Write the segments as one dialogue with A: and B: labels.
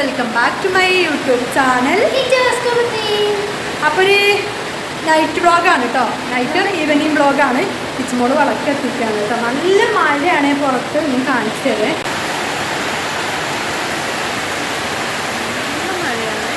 A: Welcome back to my YouTube channel അപ്പോൾ ഒരു night വ്ളോഗാണ് കേട്ടോ നൈറ്റ് ഈവനിങ് വ്ളോഗാണ് കിച്ചുമോൾ വളക്കെത്തിക്കുകയാണ് കേട്ടോ നല്ല മഴയാണ് പുറത്ത്. ഞാൻ കാണിച്ചു നല്ല മഴയാണ്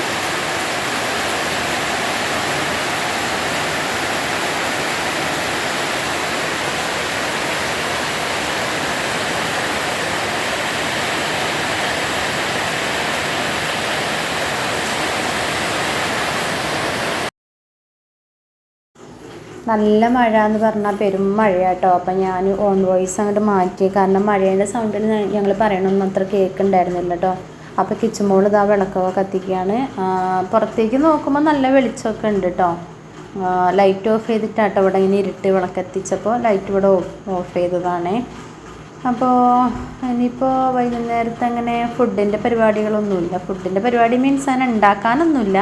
B: നല്ല മഴ എന്ന് പറഞ്ഞാൽ പെരും മഴയാട്ടോ. അപ്പം ഞാൻ ഓൺ വോയിസ് അങ്ങോട്ട് മാറ്റി. കാരണം മഴയുടെ സൗണ്ടിൽ ഞങ്ങൾ പറയണമൊന്നും അത്ര കേൾക്കുന്നുണ്ടായിരുന്നില്ല കേട്ടോ അപ്പോൾ കിച്ചൺ മോളിൽ ഇതാ വിളക്കൊക്കെ കത്തിക്കുകയാണ് പുറത്തേക്ക് നോക്കുമ്പോൾ നല്ല വെളിച്ചമൊക്കെ ഉണ്ട് കേട്ടോ ലൈറ്റ് ഓഫ് ചെയ്തിട്ടാട്ടോ ഇവിടെ ഇങ്ങനെ ഇരുട്ട് വിളക്കെത്തിച്ചപ്പോൾ ലൈറ്റ് ഇവിടെ ഓഫ് ചെയ്തതാണേ. അപ്പോൾ ഇനിയിപ്പോൾ വൈകുന്നേരത്തെ അങ്ങനെ ഫുഡിന്റെ പരിപാടികളൊന്നുമില്ല. ഫുഡിന്റെ പരിപാടി മീൻസ് അങ്ങനെ ഉണ്ടാക്കാനൊന്നുമില്ല.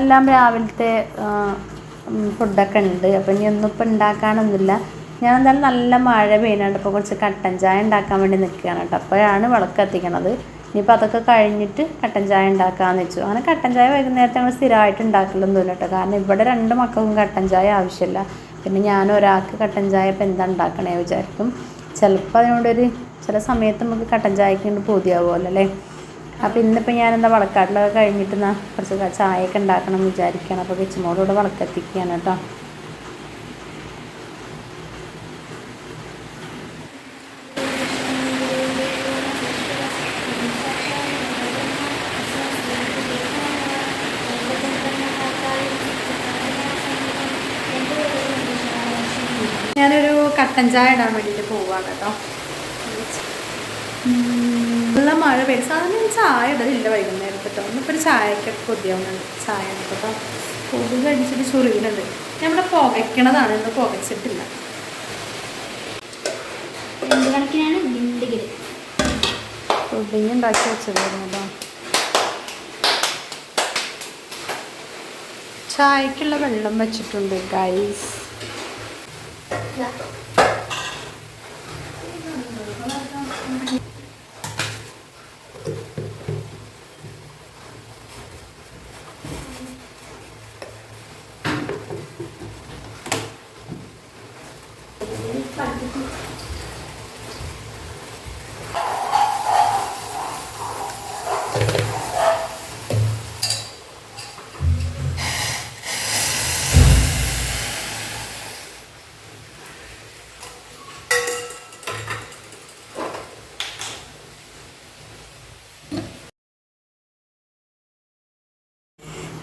B: എല്ലാം രാവിലത്തെ ഫുഡൊക്കെ ഉണ്ട്. അപ്പം ഇനി ഒന്നും ഇപ്പം ഉണ്ടാക്കാനൊന്നുമില്ല ഞാൻ എന്തായാലും നല്ല മഴ പെയ്യുന്നുണ്ട്. അപ്പോൾ കുറച്ച് കട്ടൻ ചായ ഉണ്ടാക്കാൻ വേണ്ടി നിൽക്കുകയാണ് കേട്ടോ. അപ്പോഴാണ് വിളക്ക് എത്തിക്കണത്. ഇനിയിപ്പോൾ അതൊക്കെ കഴിഞ്ഞിട്ട് കട്ടൻ ചായ ഉണ്ടാക്കാമെന്ന് വെച്ചു. അങ്ങനെ കട്ടൻ ചായ വൈകുന്നേരത്തെ ഞങ്ങൾ സ്ഥിരമായിട്ട് ഉണ്ടാക്കലൊന്നുമില്ല കേട്ടോ. കാരണം ഇവിടെ രണ്ട് മക്കൾക്കും കട്ടൻ ചായ ആവശ്യമില്ല. പിന്നെ ഞാൻ ഒരാൾക്ക് കട്ടൻ ചായ ഇപ്പം എന്താ ഉണ്ടാക്കണേ വിചാരിക്കും. ചിലപ്പോൾ അതിനോടൊരു ചില സമയത്ത് നമുക്ക് കട്ടൻ ചായക്ക് കൊണ്ട് പൂതിയാവുമല്ലോ അല്ലേ? അപ്പോൾ ഇന്നിപ്പോൾ ഞാനെന്താ വളക്കാട്ടിലൊക്കെ കഴിഞ്ഞിട്ട് എന്നാ കുറച്ച് ചായയൊക്കെ ഉണ്ടാക്കണം എന്ന് വിചാരിക്കുകയാണ് അപ്പോൾ വെച്ചുമോളോട് വളക്കെത്തിക്കുകയാണ് കേട്ടോ.
A: ഞാനൊരു കട്ടൻ ചായ ഇടാൻ വേണ്ടിയിട്ട് പോവാണ് കേട്ടോ. നല്ല മഴ പെയ്യും സാധാരണ ഞാൻ ചായ ഇടലില്ല വൈകുന്നേരം കേട്ടോ. ഇന്നിപ്പോൾ ഒരു ചായയൊക്കെ കൊതിയാവുന്നുണ്ട് ചായ കേട്ടോ. കൊതുക് അടിച്ചിട്ട് ചൊറിയുന്നുണ്ട്. ഇവിടെ പുകയ്ക്കണതാണ്. ഇന്ന് പുകച്ചിട്ടില്ല.
C: കണക്കിനാണ്?
B: പുഡിങ് ഉണ്ടാക്കി വെച്ചതായിരുന്നു കേട്ടോ. ചായക്കുള്ള വെള്ളം വെച്ചിട്ടുണ്ട് ഗൈസ്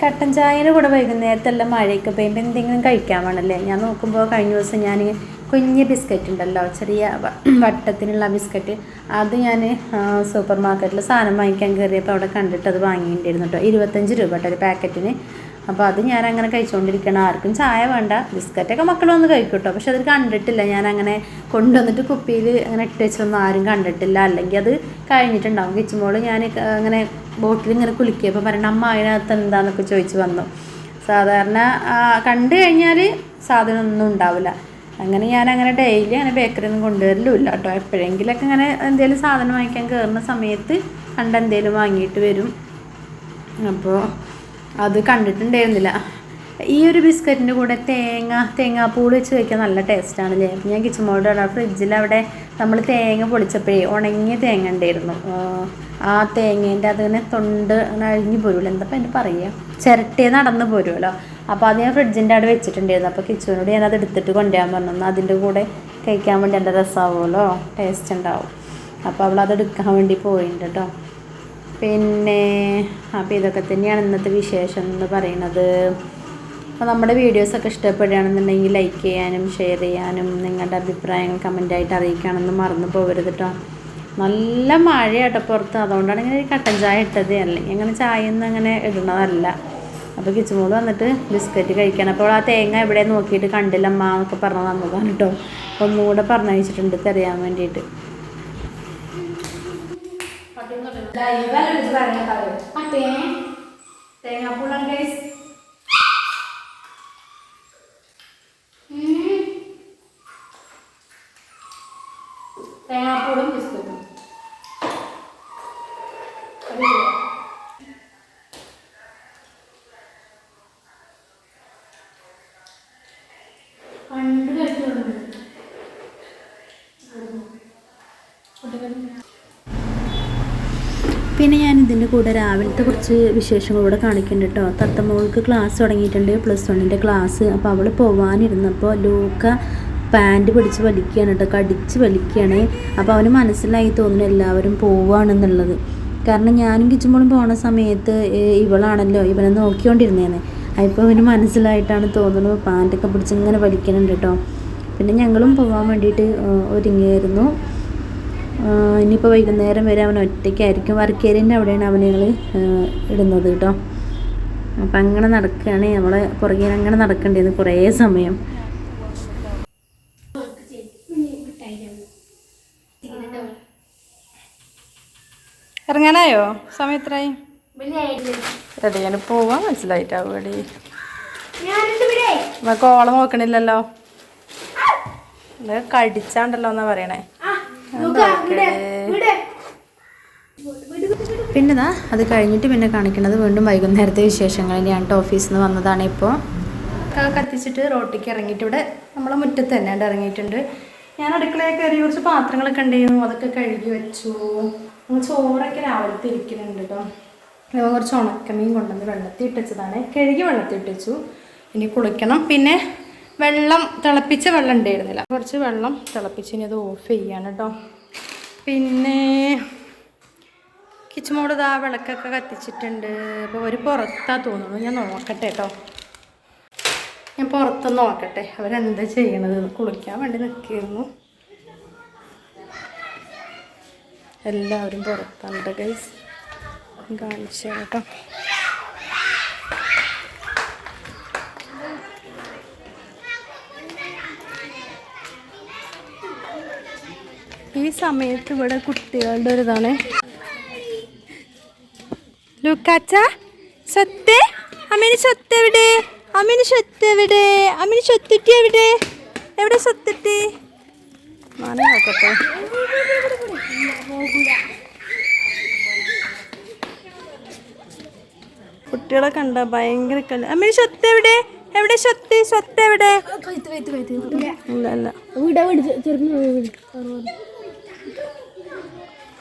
B: കട്ടൻ ചായയുടെ കൂടെ വൈകുന്നേരത്തെല്ലാം മഴയൊക്കെ പെയ്യുമ്പോൾ എന്തെങ്കിലും കഴിക്കാൻ വേണമല്ലേ ഞാൻ നോക്കുമ്പോൾ കഴിഞ്ഞ ദിവസം ഞാൻ കുഞ്ഞ് ബിസ്ക്കറ്റ് ഉണ്ടല്ലോ ചെറിയ വട്ടത്തിനുള്ള ബിസ്ക്കറ്റ്. അത് ഞാൻ സൂപ്പർ മാർക്കറ്റിൽ സാധനം വാങ്ങിക്കാൻ കയറിയപ്പോൾ അവിടെ കണ്ടിട്ട് അത് വാങ്ങിയിട്ടുണ്ടായിരുന്നു കേട്ടോ. ഇരുപത്തഞ്ച് രൂപ കേട്ടോ ഒരു പാക്കറ്റിന്. അപ്പോൾ അത് ഞാൻ അങ്ങനെ കഴിച്ചുകൊണ്ടിരിക്കണം ആർക്കും ചായ വേണ്ട. ബിസ്ക്കറ്റൊക്കെ മക്കൾ വന്ന് കഴിക്കട്ടോ. പക്ഷെ അത് കണ്ടിട്ടില്ല. ഞാൻ അങ്ങനെ കൊണ്ടുവന്നിട്ട് കുപ്പിയിൽ അങ്ങനെ ഇട്ട് വെച്ചൊന്നും ആരും കണ്ടിട്ടില്ല. അല്ലെങ്കിൽ അത് കഴിഞ്ഞിട്ടുണ്ടാവും. കിച്ചുമോൾ ഞാൻ അങ്ങനെ ബോട്ടിൽ ഇങ്ങനെ കുളിക്കിയപ്പോൾ പറയണം അമ്മ അതിനകത്ത് എന്താന്നൊക്കെ ചോദിച്ച് വന്നു. സാധാരണ കണ്ടു കഴിഞ്ഞാൽ സാധനം ഒന്നും ഉണ്ടാവില്ല. അങ്ങനെ ഞാൻ അങ്ങനെ ഡെയിലി അങ്ങനെ ബേക്കറിയിൽ നിന്ന് കൊണ്ടുവരലുമില്ല കേട്ടോ. എപ്പോഴെങ്കിലൊക്കെ ഇങ്ങനെ എന്തെങ്കിലും സാധനം വാങ്ങിക്കാൻ കയറുന്ന സമയത്ത് കണ്ട് എന്തെങ്കിലും വാങ്ങിയിട്ട് വരും. അപ്പോൾ അത് കണ്ടിട്ടുണ്ടായിരുന്നില്ല. ഈ ഒരു ബിസ്ക്കറ്റിന്റെ കൂടെ തേങ്ങ തേങ്ങാപ്പൂൾ വെച്ച് കഴിക്കാൻ നല്ല ടേസ്റ്റാണ് അല്ലേ ഞാൻ കിച്ചുമോട് ഫ്രിഡ്ജിൽ അവിടെ നമ്മൾ തേങ്ങ പൊളിച്ചപ്പോഴേ ഉണങ്ങിയ തേങ്ങ ഉണ്ടായിരുന്നു. ആ, തേങ്ങേന്റെ അതിങ്ങനെ തൊണ്ട് അങ്ങനെ അഴിഞ്ഞു പോരുമല്ലോ എന്താപ്പം എന്റെ പറയുക ചിരട്ടേ നടന്ന് പോരുമല്ലോ അപ്പോൾ അത് ഞാൻ ഫ്രിഡ്ജിന്റെ അവിടെ വെച്ചിട്ടുണ്ടായിരുന്നു. അപ്പോൾ കിച്ചനോട് ഞാൻ അത് എടുത്തിട്ട് കൊണ്ടുവരാൻ പറഞ്ഞു. എന്നാൽ അതിന്റെ കൂടെ കഴിക്കാൻ വേണ്ടി എന്റെ രസമാവുമല്ലോ ടേസ്റ്റ് ഉണ്ടാവും. അപ്പോൾ അവൾ അത് എടുക്കാൻ വേണ്ടി പോയിട്ടുണ്ട് കേട്ടോ പിന്നെ അപ്പോൾ ഇതൊക്കെ തന്നെയാണ് ഇന്നത്തെ വിശേഷം എന്ന് പറയുന്നത്. അപ്പോൾ നമ്മുടെ വീഡിയോസൊക്കെ ഇഷ്ടപ്പെടുകയാണെന്നുണ്ടെങ്കിൽ ലൈക്ക് ചെയ്യാനും ഷെയർ ചെയ്യാനും നിങ്ങളുടെ അഭിപ്രായങ്ങൾ കമന്റായിട്ട് അറിയിക്കാനൊന്നും മറന്നു പോകരുത് കേട്ടോ നല്ല മഴയാട്ടോ പുറത്ത്. അതുകൊണ്ടാണ് ഇങ്ങനെ ഒരു കട്ടൻ ചായ ഇട്ടത്. അല്ലെങ്കിൽ അങ്ങനെ ചായ ഒന്നും അങ്ങനെ ഇടുന്നതല്ല. അപ്പോൾ കിച്ചുമോൾ വന്നിട്ട് ബിസ്ക്കറ്റ് കഴിക്കണം. അപ്പോൾ ആ തേങ്ങ എവിടെ നോക്കിയിട്ട് കണ്ടില്ല. അമ്മ എന്നൊക്കെ പറഞ്ഞു തന്നതാണ് കേട്ടോ ഒന്നുകൂടെ പറഞ്ഞയച്ചിട്ടുണ്ട് തെറിയാൻ വേണ്ടിയിട്ട്.
C: இதாக
A: வேலை எடுத்து பாருங்க பாரு மாட்டேன் தேங்காய் பூலாம் கைஸ் தேங்காய் பூடும் பிஸ்கட்டும் കണ്ടു കഴിഞ്ഞു
B: പിന്നെ ഞാൻ ഇതിന്റെ കൂടെ രാവിലത്തെ കുറച്ച് വിശേഷങ്ങൾ കൂടെ കാണിക്കുന്നുണ്ട് കേട്ടോ തത്തമ്മോൾക്ക് ക്ലാസ് തുടങ്ങിയിട്ടുണ്ട് പ്ലസ് വണ്ണിന്റെ ക്ലാസ് അപ്പോൾ അവൾ പോവാനിരുന്നപ്പോൾ ലൂക്ക പാന്റ് പിടിച്ച് വലിക്കുകയാണ് കേട്ടോ കടിച്ച് വലിക്കുകയാണ്. അപ്പോൾ അവന് മനസ്സിലായി തോന്നുന്നു എല്ലാവരും പോവുകയാണെന്നുള്ളത് കാരണം ഞാനും കിച്ചുമോളും പോണ സമയത്ത് ഇവളാണല്ലോ ഇവനെ നോക്കിക്കൊണ്ടിരുന്നേനെ അപ്പോൾ അവന് മനസ്സിലായിട്ടാണ് തോന്നുന്നത് പാന്റൊക്കെ പിടിച്ച് ഇങ്ങനെ വലിക്കുന്നുണ്ട് കേട്ടോ പിന്നെ ഞങ്ങളും പോകാൻ വേണ്ടിയിട്ട് ഒരുങ്ങിയായിരുന്നു. ഇനിയിപ്പോൾ വൈകുന്നേരം വരെ അവൻ ഒറ്റയ്ക്കായിരിക്കും. വർക്കേരിന്റെ അവിടെയാണ് അവൻ ഞങ്ങൾ ഇടുന്നത് കേട്ടോ. അപ്പം അങ്ങനെ നടക്കുകയാണ് നമ്മളെ പുറകെ അങ്ങനെ നടക്കേണ്ടിയത് കുറേ സമയം.
A: ഇറങ്ങാനായോ? സമയം എത്രയായി റെഡിയാണ് പോവാൻ മനസ്സിലായിട്ടാവും എടി ഓളം നോക്കണില്ലല്ലോ. കടിച്ചാണ്ടല്ലോ എന്നാ പറയണേ?
B: പിന്നെ ദാ അത് കഴിഞ്ഞിട്ട് പിന്നെ കാണിക്കുന്നത് വീണ്ടും വൈകുന്നേരത്തെ വിശേഷങ്ങൾ ഞാൻ ഓഫീസിൽ നിന്ന് വന്നതാണ് ഇപ്പോൾ.
A: കത്തിച്ചിട്ട് റോട്ടിക്ക് ഇറങ്ങിയിട്ട് ഇവിടെ നമ്മളെ മുറ്റത്ത് തന്നെ ഇറങ്ങിയിട്ടുണ്ട്. ഞാൻ അടുക്കളയിൽ കയറി കുറച്ച് പാത്രങ്ങളൊക്കെ ഉണ്ടായിരുന്നു അതൊക്കെ കഴുകി വെച്ചു. ചോറൊക്കെ രാവിലത്തെ ഇരിക്കുന്നുണ്ട് കേട്ടോ. നമ്മൾ കുറച്ച് ഉണക്കമീൻ കൊണ്ടുവന്ന് വെള്ളത്തിൽ ഇട്ടുവച്ചതാണ് കഴുകി വെള്ളത്തിൽ ഇട്ടു ഇനി കുളിക്കണം. പിന്നെ വെള്ളം തിളപ്പിച്ച വെള്ളം ഉണ്ടായിരുന്നില്ല. കുറച്ച് വെള്ളം തിളപ്പിച്ച് ഇനി അത് ഓഫ് ചെയ്യാണ് കേട്ടോ പിന്നെ കിച്ചുമോട് ഇതാ വിളക്കൊക്കെ കത്തിച്ചിട്ടുണ്ട്. അപ്പോൾ ഒരു പുറത്താ തോന്നുന്നു. ഞാൻ നോക്കട്ടെ കേട്ടോ ഞാൻ പുറത്തൊന്ന് നോക്കട്ടെ. അവരെന്താ ചെയ്യണത്? കുളിക്കാൻ വേണ്ടി നിൽക്കിയിരുന്നു എല്ലാവരും പുറത്താണ് ഗൈസ് കാണിച്ചു കേട്ടോ ഈ സമയത്ത് ഇവിടെ കുട്ടികളുടെ ഒരു ഇതാണ് ലുക്കാച്ച സ്വത്ത്? അമ്മേന് സ്വത്ത് എവിടെ? അമ്മിന് സ്വത്ത് എവിടെ? അമ്മിന് സ്വത്തിട്ടി എവിടെ? എവിടെ സ്വത്തിട്ടി? നോക്കട്ടെ. കുട്ടികളെ കണ്ട ഭയങ്കര കല്ല അമ്മിന് സ്വത്ത് എവിടെ? എവിടെ സ്വത്ത്? സ്വത്ത് എവിടെ? ഇല്ല ഇല്ല.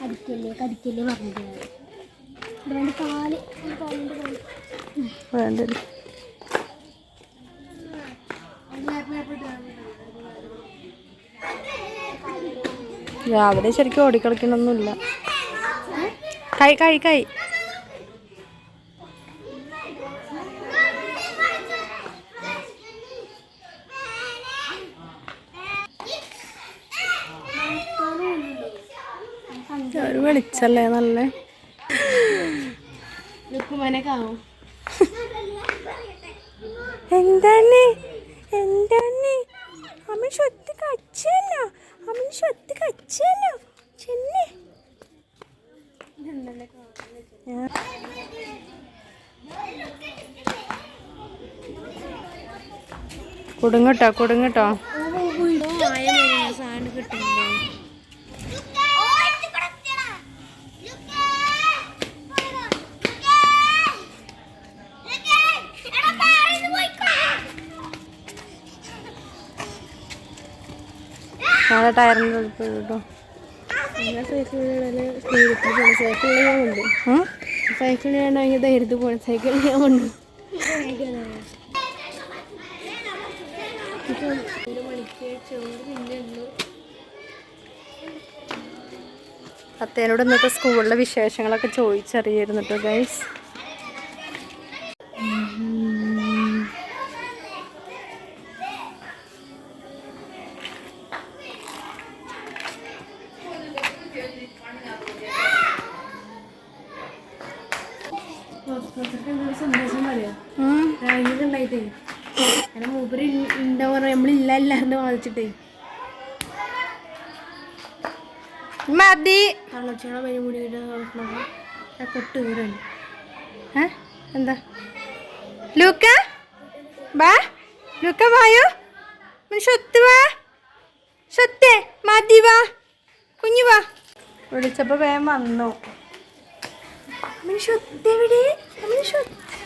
C: കടിക്കല്ലേ കടിക്കല്ലേ പറഞ്ഞിട്ട് അതുകൊണ്ട് കാൽ കാലിന്റെ കാൽ
A: വേണ്ടത് രാവിലെ ശരിക്കും ഓടിക്കളിക്കണമൊന്നുമില്ല കൈ കൈ കൈ ഒരു വെളിച്ചല്ലേ നല്ല? എന്താണ്? എന്താണ്? അമ്മ സ്വത്ത് കച്ചല്ലോ അമ്മ സ്വത്ത് കച്ചല്ലോ ചെന്നെ. കൊടുങ്ങട്ടോ കുടുങ്ങട്ടോ. കേട്ടോ.
C: വേണമെങ്കിൽ ധൈര്യത്തിൽ പോകണം ഞാൻ കൊണ്ടു
A: അത്തേനോട് ഇന്നത്തെ സ്കൂളിലെ വിശേഷങ്ങളൊക്കെ ചോദിച്ചറിയായിരുന്നു കേട്ടോ ഗൈസ്
C: വാദിച്ചിട്ടേ
A: മതി
C: പനി കൊട്ട്
A: ഏ? എന്താ? ലൂക്ക? ബാ? ലൂക്ക വായോ? സ്വത്ത് വാ. സ്വത്തേ മതി വാ. കുഞ്ഞു വാ. വിളിച്ചപ്പോ വേഗം വന്നു. സ്വത്ത് എവിടെ? സ്വത്ത്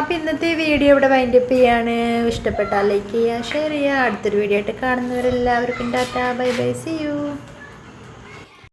B: അപ്പോൾ ഇന്നത്തെ വീഡിയോ ഇവിടെ വൈൻഡപ്പ് ചെയ്യാണ്. ഇഷ്ടപ്പെട്ടാൽ ലൈക്ക് ചെയ്യുക ഷെയർ ചെയ്യുക. അടുത്തൊരു വീഡിയോ ആയിട്ട് കാണുന്നവരെല്ലാവർക്കും tata. Bye bye see you